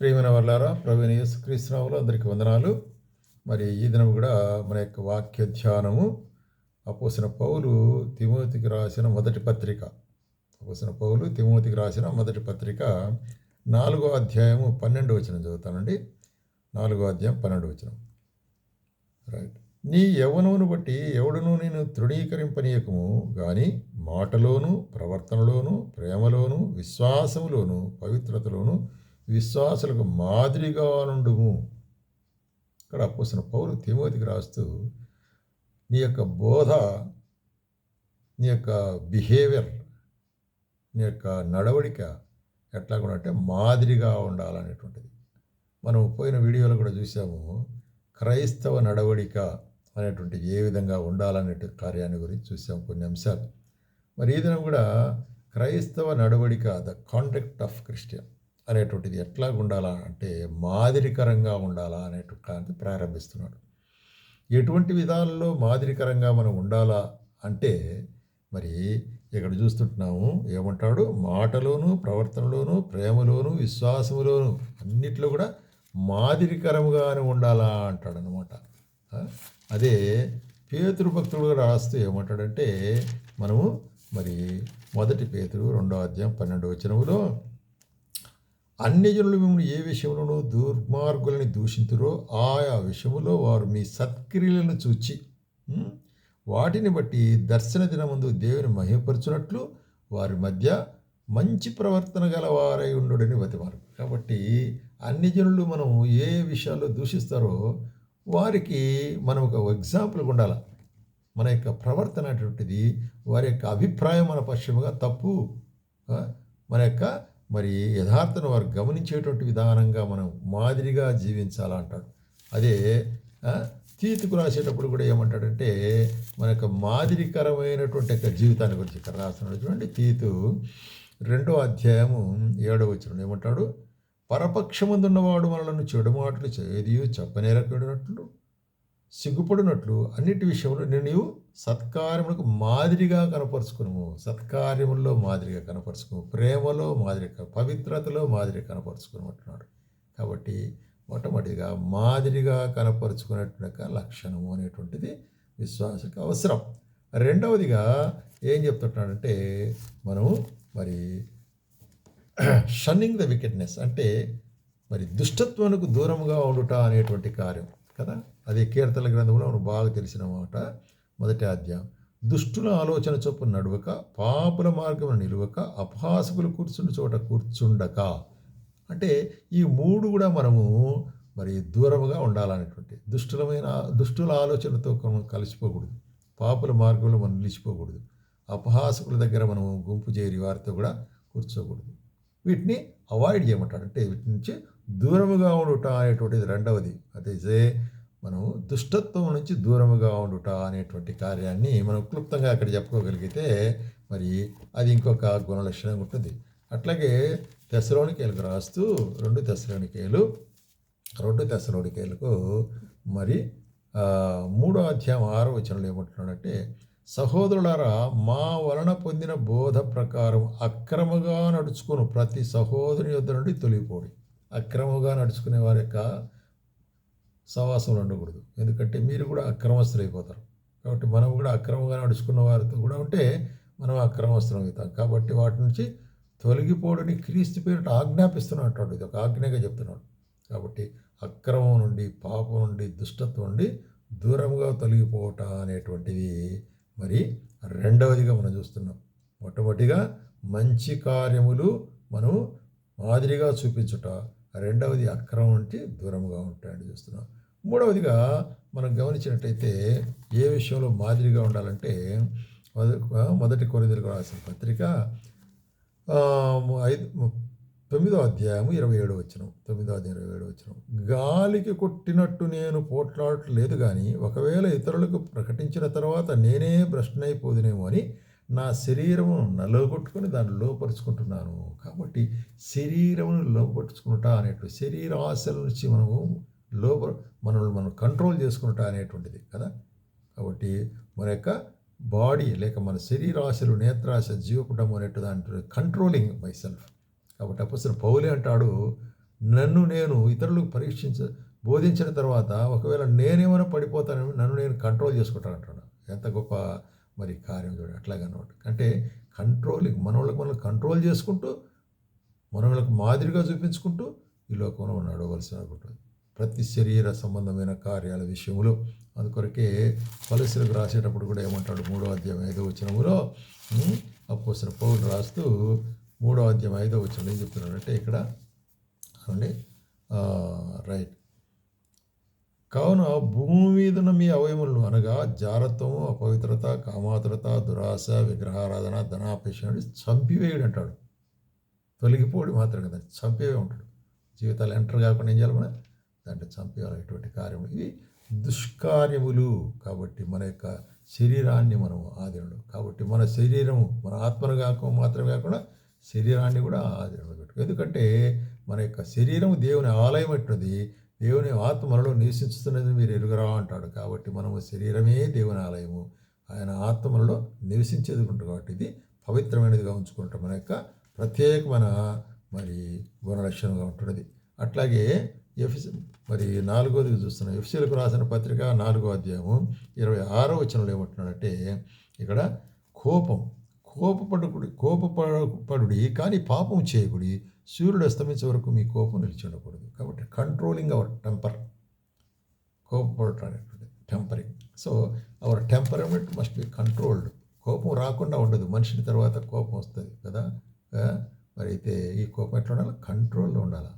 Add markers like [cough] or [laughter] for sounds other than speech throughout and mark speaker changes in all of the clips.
Speaker 1: ప్రేమైన వాళ్ళారా ప్రవీణ యేసుక్రీస్తునాములు అందరికీ వందనాలు. మరి ఈ దినం కూడా మన యొక్క వాక్య ధ్యానము అపోసిన పౌలు తిమోతికి రాసిన మొదటి పత్రిక. అపోసిన పౌలు తిమోతికి రాసిన మొదటి పత్రిక నాలుగో అధ్యాయము పన్నెండు వచనం చదువుతానండి. నాలుగో అధ్యాయం పన్నెండు వచనం. రైట్ నీ యవనమును బట్టి ఎవడునూ నేను తృణీకరింపనీయకము కానీ మాటలోను ప్రవర్తనలోను ప్రేమలోను విశ్వాసములోను పవిత్రతలోను విశ్వాసులకు మాదిరిగా నుండుము. ఇక్కడ అప్పసిన పౌరు తిమోతికి రాస్తూ నీ యొక్క బోధ నీ యొక్క బిహేవియర్ నీ యొక్క నడవడిక ఎట్లా కూడా అంటే మాదిరిగా ఉండాలనేటువంటిది. మనం పోయిన వీడియోలో కూడా చూసాము క్రైస్తవ నడవడిక అనేటువంటి ఏ విధంగా ఉండాలనే కార్యాన్ని గురించి చూసాం కొన్ని అంశాలు. మరి ఈ దినం కూడా క్రైస్తవ నడవడిక ద కాంటాక్ట్ ఆఫ్ క్రిస్టియన్ అనేటువంటిది ఎట్లా ఉండాలా అంటే మాదిరికరంగా ఉండాలా అనేటువంటి ప్రారంభిస్తున్నాడు. ఎటువంటి విధాలలో మాదిరికరంగా మనం ఉండాలా అంటే మరి ఇక్కడ చూస్తుంటున్నాము ఏమంటాడు? మాటలోను ప్రవర్తనలోను ప్రేమలోను విశ్వాసములోను అన్నిట్లో కూడా మాదిరికరముగానే ఉండాలా అంటాడు అనమాట అదే పేతృభక్తుడు కూడా రాస్తూ ఏమంటాడంటే మనము మరి మొదటి పేతురు రెండో అధ్యాయం పన్నెండు వచనములో అన్ని జనులు మిమ్మల్ని ఏ విషయంలోనూ దుర్మార్గులని దూషింతురో ఆయా విషయంలో వారు మీ సత్క్రియలను చూచి వాటిని బట్టి దర్శన దినమందు దేవుని మహిమపరచునట్లు వారి మధ్య మంచి ప్రవర్తన గల వారై ఉండుడని బతిమారు. కాబట్టి అన్ని జనులు మనం ఏ విషయాల్లో దూషిస్తారో వారికి మనం ఒక ఎగ్జాంపుల్ ఉండాలి. మన యొక్క ప్రవర్తన అటువంటిది వారి యొక్క అభిప్రాయం మన పశ్చిమగా తప్పు మన యొక్క మరి యథార్థను వారు గమనించేటువంటి విధానంగా మనం మాదిరిగా జీవించాలంటాడు అదే తీతుకు రాసేటప్పుడు కూడా ఏమంటాడంటే మన యొక్క మాదిరికరమైనటువంటి యొక్క జీవితాన్ని గురించి ఇక్కడ రాస్తున్నాడు చూడండి తీతు రెండో అధ్యాయము ఏడో వచ్చిన ఏమంటాడు పరపక్షమందున్నవాడు మనలను చెడు మాటలు చేదియు చెప్పనేరకడినట్లు సిగ్గుపడినట్లు అన్నిటి విషయంలో నేను నీవు సత్కార్యములకు మాదిరిగా కనపరుచుకును సత్కార్యముల్లో మాదిరిగా కనపరుచుకును ప్రేమలో మాదిరిగా పవిత్రతలో మాదిరిగా కనపరుచుకుని అంటున్నాడు. కాబట్టి మొట్టమొదటిగా మాదిరిగా కనపరుచుకునేటువంటి లక్షణము అనేటువంటిది విశ్వాసకు అవసరం. రెండవదిగా ఏం చెప్తున్నాడంటే మనము మరి [clears throat] షన్నింగ్ ద వికెట్నెస్ అంటే మరి దుష్టత్వానికి దూరంగా ఉండుట అనేటువంటి కార్యం. కదా? అదే కీర్తన గ్రంథంలో మనకు బాగా తెలిసిన మాట మొదటి అధ్యాయం. దుష్టుల ఆలోచన చొప్పున నడువక పాపుల మార్గం నిలువక అపహాసకులు కూర్చుని చోట కూర్చుండక. అంటే ఈ మూడు కూడా మనము మరి దూరముగా ఉండాలనేటువంటి దుష్టులమైన దుష్టుల ఆలోచనతో మనం కలిసిపోకూడదు. పాపుల మార్గంలో మనం నిలిచిపోకూడదు. అపహాసకుల దగ్గర మనం గుంపు చేరి వారితో కూడా కూర్చోకూడదు. వీటిని అవాయిడ్ చేయమంటాడు. అంటే వీటి నుంచి దూరముగా ఉండుట అనేటువంటిది రెండవది. అదే మనం దుష్టత్వం నుంచి దూరముగా ఉండుట అనేటువంటి కార్యాన్ని మనం క్లుప్తంగా అక్కడ చెప్పుకోగలిగితే మరి అది ఇంకొక గుణలక్షణం ఉంటుంది. అట్లాగే తెసలోనికేలకు రాస్తూ రెండు తెసలోనికేలు రెండు తెసలోనికేలకు మరి మూడో అధ్యాయం ఆరో వచనంలో ఏమంటున్నాడంటే సహోదరులారా మా వలన పొందిన బోధ ప్రకారం అక్రమగా నడుచుకుని. ప్రతి సహోదరుని యొద్ నుండి తొలిగిపోడి. అక్రమంగా నడుచుకునే వారి యొక్క సవాసంలో ఉండకూడదు. ఎందుకంటే మీరు కూడా అక్రమస్తులు అయిపోతారు కాబట్టి మనం కూడా అక్రమంగా నడుచుకున్న వారితో కూడా ఉంటే మనం అక్రమస్తులం అవుతాం కాబట్టి వాటి నుంచి తొలగిపోవడని క్రీస్తు పేరిట ఆజ్ఞాపిస్తున్నట్టు ఇది ఒక ఆజ్ఞగా చెప్తున్నాడు. కాబట్టి అక్రమం నుండి పాపం నుండి దుష్టత్వం నుండి దూరంగా తొలగిపోవటం అనేటువంటిది మరి రెండవదిగా మనం చూస్తున్నాం. మొట్టమొదటిగా మంచి కార్యములు మనం మాదిరిగా చూపించుట. రెండవది అక్రమం అంటే దూరంగా ఉంటాయని చూస్తున్నాం. మూడవదిగా మనం గమనించినట్టయితే ఏ విషయంలో మాదిరిగా ఉండాలంటే మొదటి కొరిదలకు రాసిన పత్రిక ఐదు తొమ్మిదో అధ్యాయము ఇరవై ఏడు వచ్చిన తొమ్మిదో అధ్యాయం ఇరవై ఏడు వచ్చిన గాలికి కొట్టినట్టు నేను పోట్లాడట్లేదు కానీ ఒకవేళ ఇతరులకు ప్రకటించిన తర్వాత నేనే భ్రష్టనైపోదునేమో అని నా శరీరమును నలగొట్టుకుని దాన్ని లోపరుచుకుంటున్నాను. కాబట్టి శరీరమును లోపరుచుకుంటా అనేటువంటి శరీర ఆశల నుంచి మనము లోప మనల్ని మనం కంట్రోల్ చేసుకుంటా అనేటువంటిది కదా. కాబట్టి మన యొక్క బాడీ లేక మన శరీరాశలు నేత్రాశ జీవపుటం అనేటు దాంట్లో కంట్రోలింగ్ మై సెల్ఫ్ కాబట్టి అప్పుడు పౌలే అంటాడు నన్ను నేను ఇతరులకు పరీక్షించ బోధించిన తర్వాత ఒకవేళ నేనేమైనా పడిపోతానని నన్ను నేను కంట్రోల్ చేసుకుంటాను అంటాడు ఎంత గొప్ప మరి కార్యం చూడండి అట్లాగనమాట అంటే కంట్రోలింగ్ మనోళ్ళకి మనం కంట్రోల్ చేసుకుంటూ మనోళ్ళకి మాదిరిగా చూపించుకుంటూ ఈ లోకంలో మనం నడవలసి అనుకుంటుంది ప్రతి శరీర సంబంధమైన కార్యాల విషయంలో అందుకొరకే పలుసులకు రాసేటప్పుడు కూడా ఏమంటాడు మూడో అధ్యాయం ఐదో వచ్చినములో అప్పోసిన పౌరులు రాస్తూ మూడో అధ్యాయం ఐదో వచ్చిన ఏం చెప్తున్నానంటే ఇక్కడ అండి రైట్. కావున భూమి మీద ఉన్న మీ అవయములను అనగా జారత్వము అపవిత్రత కామాతురత దురాశ విగ్రహారాధన ధనాపేక్ష చంపివేయుడు అంటాడు. తొలగిపోడు మాత్రం కదా చంపేవే ఉంటాడు. జీవితాలు ఎంటర్ కాకుండా ఏం చేయాలి మనం? దాంట్లో చంపేయాలి ఇటువంటి కార్యము. ఇవి దుష్కార్యములు కాబట్టి మన యొక్క శరీరాన్ని మనం ఆధీనంలో కాబట్టి మన శరీరము మన ఆత్మను కాక మాత్రమే కాకుండా శరీరాన్ని కూడా ఆధీనంలో ఎందుకంటే మన యొక్క శరీరం దేవుని ఆలయం అట్టుది దేవుని ఆత్మ మనలో నివసించుతున్నది మీరు ఎరుగరా అంటాడు. కాబట్టి మనము శరీరమే దేవుని ఆలయము. ఆయన ఆత్మలలో నివసించేది ఉంటుంది కాబట్టి ఇది పవిత్రమైనదిగా ఉంచుకుంటాం. మన యొక్క ప్రత్యేకమైన మరి గుణలక్షణంగా ఉంటున్నది. అట్లాగే ఎఫ్సి మరి నాలుగోది చూస్తున్నాం. ఎఫ్సీలకు రాసిన పత్రిక నాలుగో అధ్యాయము ఇరవై ఆరో వచనంలో ఏమంటున్నాడంటే ఇక్కడ కోపం కోపపడుకుడి కోపపడుడి కానీ పాపం చేయకుడి సూర్యుడు అస్తమించే వరకు మీ కోపం నిలిచి ఉండకూడదు కాబట్టి controlling our temper కోపపడటం tempering so our temperament must be controlled కోపం రాకుండా ఉండదు. మనిషిని తర్వాత కోపం వస్తుంది కదా? మరి అయితే ఈ కోపం ఎట్లా ఉండాలి? కంట్రోల్లో ఉండాలి.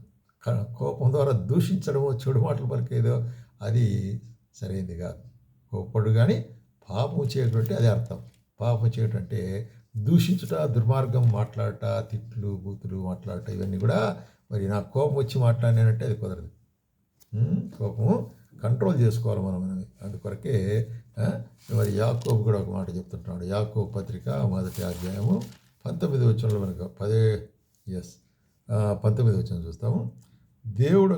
Speaker 1: కోపం ద్వారా దూషించడము చెడు మాటలు పలికేదో అది సరైనది కాదు. కోపడు కానీ పాపం చేయటువంటి అది అర్థం. పాపం చేయటం అంటే దూషించుట దుర్మార్గం మాట్లాడట తిట్లు బూతులు మాట్లాడట ఇవన్నీ కూడా మరి నాకు కోపం వచ్చి మాట్లాడినానంటే అది కుదరదు. కోపము కంట్రోల్ చేసుకోవాలి మనం అందుకొరకే మరి యాకోబు కూడా ఒక మాట చెప్తుంటున్నాడు యాకోబు పత్రిక మొదటి అధ్యాయము పంతొమ్మిది వచ్చంలో మనకు పదే ఎస్ పంతొమ్మిది వచ్చిన చూస్తాము. దేవుడు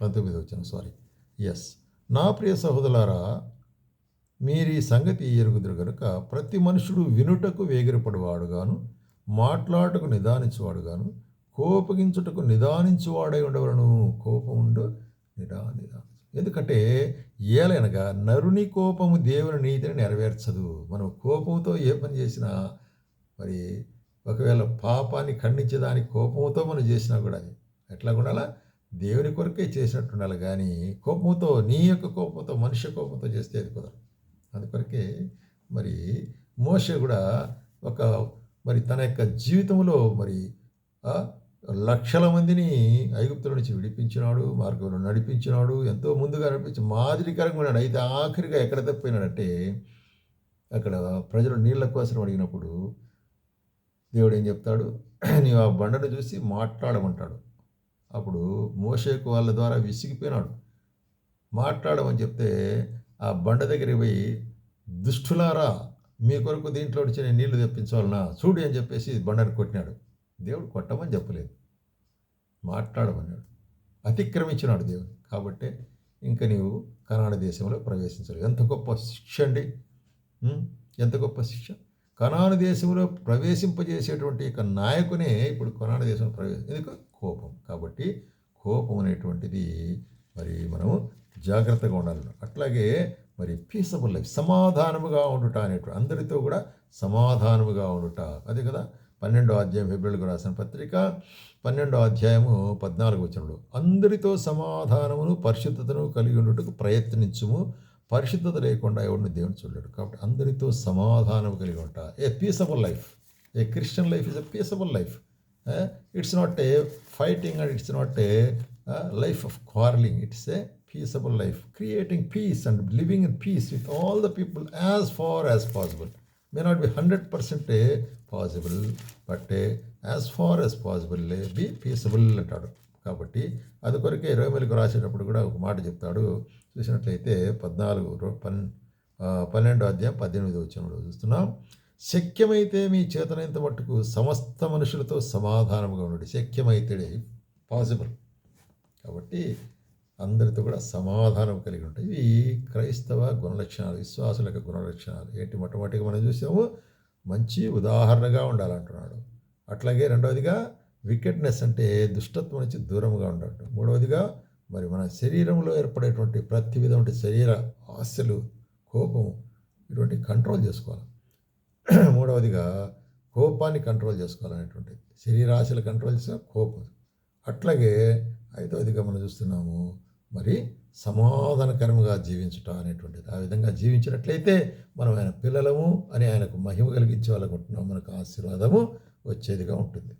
Speaker 1: పంతొమ్మిది వచ్చిన సారీ ఎస్ నా ప్రియ సహోదరులారా మీరీ సంగతి ఎరుగుదురు గనుక ప్రతి మనుషుడు వినుటకు వేగిరపడివాడుగాను మాట్లాడటకు నిదానించువాడుగాను కోపగించుటకు నిదానించువాడై ఉండవలను. కోపం ఉండు నిదా నిదానం ఎందుకంటే ఏలైనగా నరుని కోపము దేవుని నీతిని నెరవేర్చదు. మనం కోపంతో ఏ పని చేసినా మరి ఒకవేళ పాపాన్ని ఖండించేదానికి కోపంతో మనం చేసినా కూడా అది. ఎట్లా ఉండాలా దేవుని కొరకే చేసినట్టు ఉండాలి కానీ కోపంతో నీ యొక్క కోపంతో మనిషి కోపంతో చేస్తే అది కుదరదు. అందుకొరకే మరి మోష కూడా ఒక మరి తన యొక్క జీవితంలో మరి లక్షల మందిని ఐగుప్తుల నుంచి విడిపించినాడు మార్గంలో నడిపించినాడు ఎంతో ముందుగా నడిపించి మాదిరికరంగా ఉన్నాడు. అయితే ఆఖరిగా ఎక్కడ తప్పిపోయినాడంటే అక్కడ ప్రజలు నీళ్ళ కోసం అడిగినప్పుడు దేవుడు ఏం చెప్తాడు? [clears throat] నీవు ఆ బండను చూసి మాట్లాడమంటాడు. అప్పుడు మోషేకు వాళ్ళ ద్వారా విసిగిపోయినాడు. మాట్లాడమని చెప్తే ఆ బండ దగ్గరికి పోయి దుష్టులారా మీ కొరకు దీంట్లో వచ్చి నేను నీళ్ళు తెప్పించాలనా? చూడు అని చెప్పేసి బండను కొట్టినాడు. దేవుడు కొట్టమని చెప్పలేదు. మాట్లాడమన్నాడు. అతిక్రమించినాడు దేవుడు. కాబట్టి ఇంకా నీవు కనాడ దేశంలో ప్రవేశించాలి ఎంత గొప్ప శిక్ష అండి. ఎంత గొప్ప శిక్ష. కనాడ దేశంలో ప్రవేశింపజేసేటువంటి యొక్క నాయకునే ఇప్పుడు కనాడ దేశంలో ప్రవేశం ఎందుకు? కోపం. కాబట్టి కోపం అనేటువంటిది మరి మనము జాగ్రత్తగా ఉండాలి. అట్లాగే మరి పీసబుల్ లైఫ్ సమాధానముగా ఉండుట అనేటువంటి అందరితో కూడా సమాధానముగా ఉండుట. అదే కదా పన్నెండో అధ్యాయం ఫిబ్రవరికి రాసిన పత్రిక పన్నెండో అధ్యాయము పద్నాలుగు వచ్చినప్పుడు అందరితో సమాధానమును పరిశుద్ధతను కలిగి ఉండుటకు ప్రయత్నించుము. పరిశుద్ధత లేకుండా ఎవరిని దేవుని చూడలేడు. కాబట్టి అందరితో సమాధానం కలిగి ఉంటా. A peaceable life a Christian life is a peaceable life it's not a fighting and it's not a life of quarrelling it's a peaceable life, creating peace and living in peace with all the people as far as possible. May not be 100% possible but as far as possible be peaceable అంటాడు. కాబట్టి అది కొరకే ఇరవై రాసేటప్పుడు కూడా ఒక మాట చెప్తాడు. చూసినట్లయితే పద్నాలుగు పన్ పన్నెండు అధ్యాయం పద్దెనిమిది వచ్చినప్పుడు చూస్తున్నాం. శక్యమైతే మీ చేతనైనంత మట్టుకు సమస్త మనుషులతో సమాధానంగా ఉండండి శక్యమైతే పాసిబుల్ కాబట్టి అందరితో కూడా సమాధానం కలిగి ఉంటాయి. ఇవి క్రైస్తవ గుణలక్షణాలు విశ్వాసుల యొక్క గుణలక్షణాలు ఏంటి? మొట్టమొదటిగా మనం చూసాము మంచి ఉదాహరణగా ఉండాలంటున్నాడు. అట్లాగే రెండవదిగా వికెట్నెస్ అంటే దుష్టత్వం నుంచి దూరంగా ఉండటం మూడవదిగా మరి మన శరీరంలో ఏర్పడేటువంటి ప్రతి విధమైన శరీర ఆశలు కోపం ఇటువంటి కంట్రోల్ చేసుకోవాలి. [clears throat] మూడవదిగా కోపాన్ని కంట్రోల్ చేసుకోవాలనేటువంటి శరీరాశలు కంట్రోల్ చేసిన కోపం. అట్లాగే ఐదవదిగా మనం చూస్తున్నాము మరి సమాధానకరముగా జీవించుట అనేటువంటిది. ఆ విధంగా జీవించినట్లయితే మనం ఆయన పిల్లలము అని ఆయనకు మహిమ కలిగించే వాళ్ళకుంటున్నాం మనకు ఆశీర్వాదము వచ్చేదిగా ఉంటుంది.